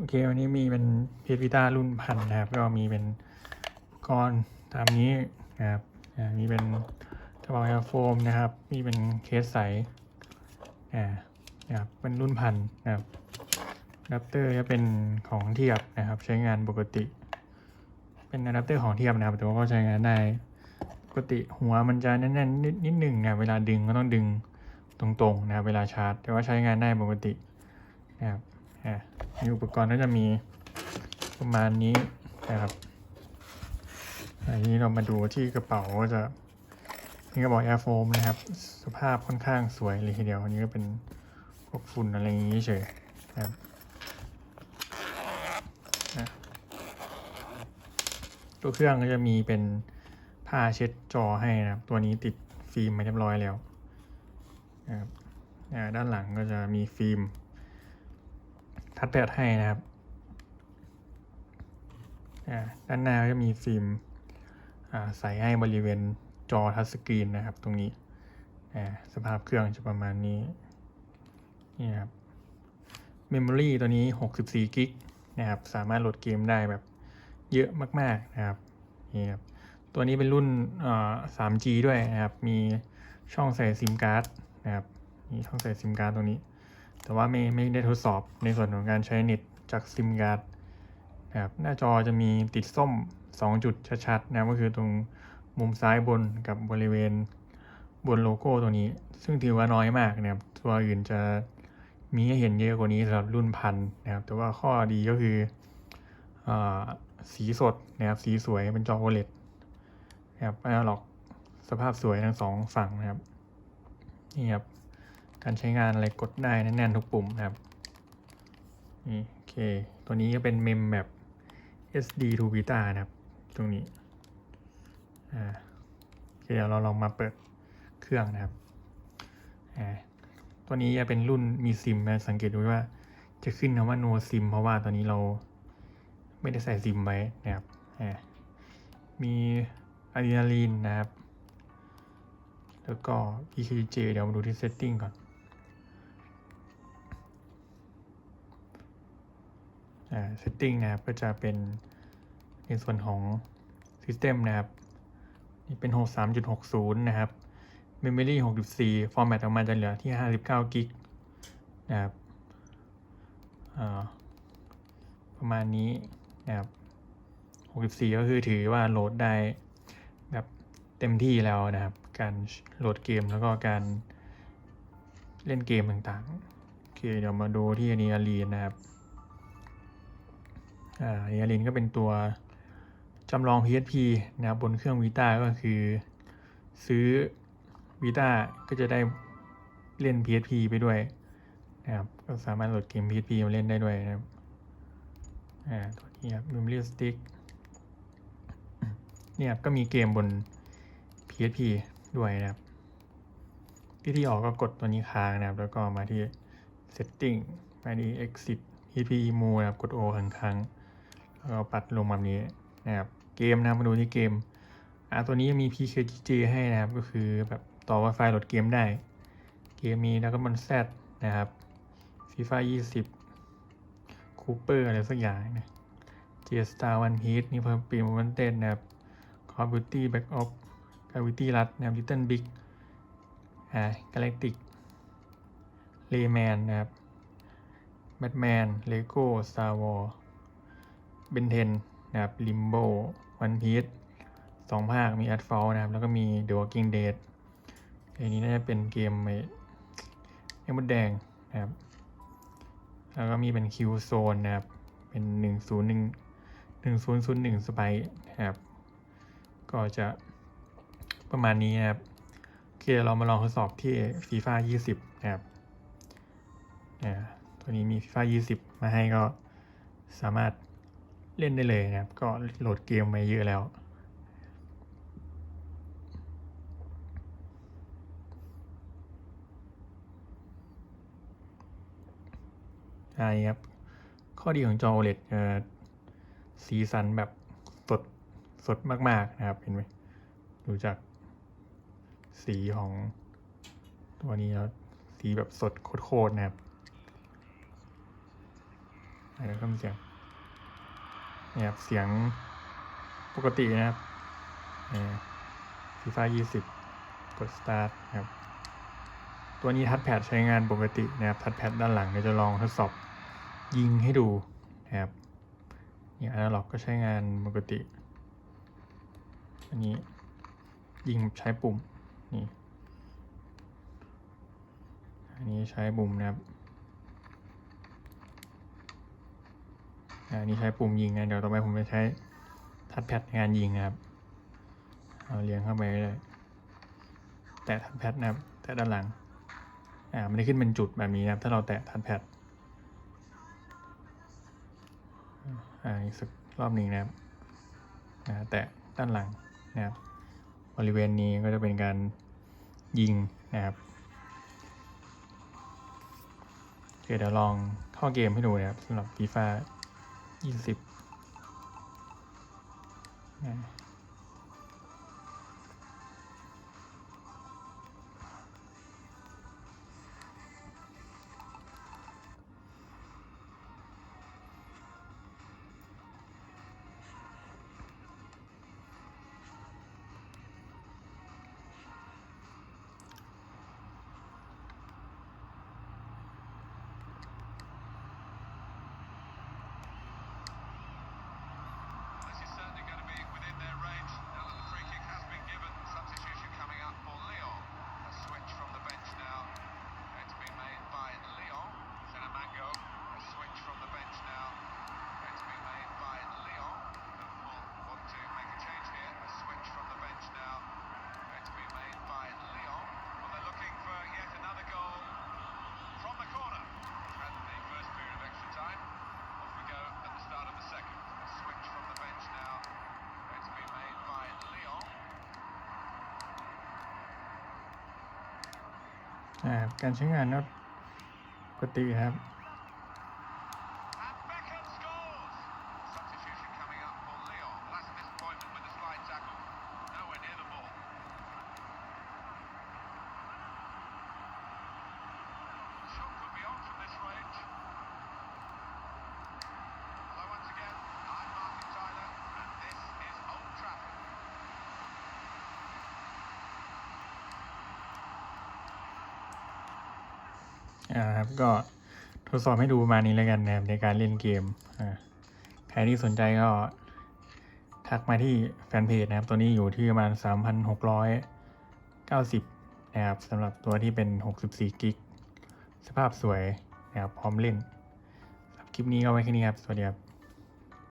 โอเควันนี้มีเป็นเพจวิต้ารุ่นพันนะครับ ก็มีเป็นกรณ์ตามนี้นะครับมีเป็นกระเป๋าแอร์โฟมนะครับ มีเป็นเคสใสอ่านะครับเป็นรุ่นพันนะครับอะแดปเตอร์จะเป็นของเทียบนะครับ ใช้งานปกติ เป็นอะแดปเตอร์ของเทียบนะครับแต่ว่าก็ใช้งานได้ปกติหัวมันจะแน่นๆนิดนิดหนึ่งนะเวลาดึงก็ต้องดึงตรงๆนะครับเวลาชาร์จ แต่ว่าใช้งานได้ปกตินะครับ อ่ามีอุปกรณ์ก็จะมีประมาณนี้นะครับอันนี้เรามาดูที่กระเป๋าก็จะนี่กระเป๋าแอร์โฟมนะครับ สภาพค่อนข้างสวยเลยทีเดียวอันนี้ก็เป็นพวกฝุ่นอะไรอย่างนี้เฉยนะครับตัวเครื่องก็จะมีเป็นผ้าเช็ดจอให้นะครับ ตัวนี้ติดฟิล์มมาเรียบร้อยแล้วนะครับด้านหลังก็จะมีฟิล์ม ทัดแปดให้นะครับด้านหน้าก็จะมีฟิล์มใส่ให้บริเวณจอทัชสกรีนนะครับ ตรงนี้สภาพเครื่องจะประมาณนี้นี่ครับเมมโมรีตัวนี้ 64กิกนะครับสามารถโหลดเกมได้แบบเยอะมากๆนะครับนี่ครับตัวนี้เป็นรุ่น 3G ด้วยนะครับ มีช่องใส่ซิมการ์ดนะครับมีช่องใส่ซิมการ์ดตรงนี้ แต่ว่าไม่ไม่ได้ทดสอบในส่วนของการใช้เน็ตจากซิมการ์ดนะครับหน้าจอจะมีติดส้ม 2 จุดชัดๆนะก็คือตรงมุมซ้ายบนกับบริเวณบนโลโก้ตัวนี้ ซึ่งถือว่าน้อยมากนะครับตัวอื่นจะมีให้เห็นเยอะกว่านี้สำหรับรุ่นพันนะครับ แต่ว่าข้อดีก็คืออสีสดนะครับสีสวยเป็นจอ OLED นะครับอนาล็อกสภาพสวยทั้งสองฝั่งนะครับนี่ครับ การใช้งานอะไรกดได้แน่นๆทุกปุ่มนะครับนี่โอเค ตัวนี้ก็เป็นเมมแบบ SD to Vita นะครับ ตรงนี้อ่าโอเคเดี๋ยวเราลองมาเปิดเครื่องนะครับอ่าตัวนี้จะเป็นรุ่นมีซิมนะสังเกตดูว่าจะขึ้นคำว่า no sim เพราะว่าตอนนี้เราไม่ได้ใส่ซิมไว้นะครับอ่ามีอะดรีนาลีนนะครับ แล้วก็ PKJ เดี๋ยวมาดูที่ setting ก่อน setting นะครับ ก็จะเป็นในส่วนของ system นะครับ นี่เป็น 63.60 นะครับ memory 64 format ออกมาจะเหลือที่ 59 กิกนะครับประมาณนี้นะครับ 64 ก็คือถือว่าโหลดได้แบบเต็มที่แล้วนะครับ การโหลดเกมแล้วก็การเล่นเกมต่างๆ โอเค เดี๋ยวมาดูที่อันนี้อารีนนะครับ อ่าอันนี้อารีนก็เป็นตัวจำลอง PSP นะครับบนเครื่อง Vita ก็คือ ซื้อ Vita ก็จะได้เล่น PSP ไปด้วยนะครับก็สามารถโหลดเกม PSP มาเล่นได้ด้วยนะครับอ่าตัวนี้ครับ Memory Stick เนี่ยก็มีเกมบน PSP ด้วยนะครับวิธีออกก็กดตัวนี้ค้างนะครับ แล้วก็มาที่ setting มาที่ exit PSP emo นะครับกด O ครั้งๆ ล้วก็ปัดลงแบบนี้นะครับเกมนะครับมาดูที่เกมอ่าตัวนี้มี PKG ให้นะครับก็คือแบบต่อ Wi-Fi โหลดเกมได้ เกมมีแล้วก็มัน Z นะครับ FIFA 20 Cooper อะไรสักอย่างนะ J Star One Piece นี่เพิ่มปีมวันเต้นนะครับ Call of Duty Back Off Gravity Rush นะครับ Little Big อ่า Galactic Rayman นะครับ Batman Lego Star Wars Ben 10นนะครับ Limbo One Piece สองภาคมี Asphalt นะครับ แล้วก็มี The Walking Dead อันนี้น่าจะเป็นเกมไอ้เอ็มดแดงนะครับ แล้วก็มีเป็น Q Zone นนะครับ เป็นหนึ่งศูนย์หนึ่งหนึ่งศูนย์ศูนย์หนึ่งสไปนะครับ ก็จะประมาณนี้นะครับโอเคเรามาลองทดสอบที่ FIFA 20นะครับอ่าตัวนี้มี FIFA 20มาให้ก็สามารถ เล่นได้เลยนะครับ ก็โหลดเกมมาเยอะแล้วอันนี้ครับ ข้อดีของจอ OLED เอ่อสีสันแบบสดสดมาก ๆ นะครับ เห็นไหมดูจากสีของตัวนี้แล้วสีแบบสดโคตร ๆ นะครับอ่าเดี๋ยวเพิ่เสียง นี่ครับเสียงปกตินะครับฟีฟ่ายี่สิบกด start ครับ ตัวนี้ทัชแพดใช้งานปกตินะครับทัชแพดด้านหลังเดี๋ยวจะลองทดสอบยิงให้ดูนะครับเนี่ยอนาล็อกก็ใช้งานปกติ อันนี้ยิงใช้ปุ่มนี่ อันนี้ใช้ปุ่มนะครับ อันนี้ใช้ปุ่มยิงนะเดี๋ยวต่อไปผมจะใช้ทัชแพดในการยิงนะครับเอาเรียงเข้าไปเลยแตะทัชแพดนะครับแตะด้านหลังอ่ามันได้ขึ้นเป็นจุดแบบนี้นะครับ ถ้าเราแตะทัชแพดอ่าอีกสักรอบหนึ่งนะครับอ่าแตะด้านหลังนะครับบริเวณนี้ก็จะเป็นการยิงนะครับเดี๋ยวลองเข้าเกมให้ดูนะครับสำหรับ FIFA 20 ยี่สิบ การใช้งานก็ปกติครับ อ่าครับก็ทดสอบให้ดูประมาณนี้แล้วกันนะครับในการเล่นเกมอ่าใครที่สนใจก็ทักมาที่แฟนเพจนะครับ ตัวนี้อยู่ที่ประมาณ 3,690 นะครับสำหรับตัวที่เป็น 64 กิก สภาพสวยนะครับพร้อมเล่นสำหรับคลิปนี้ก็ไว้แค่นี้ครับ สวัสดีครับ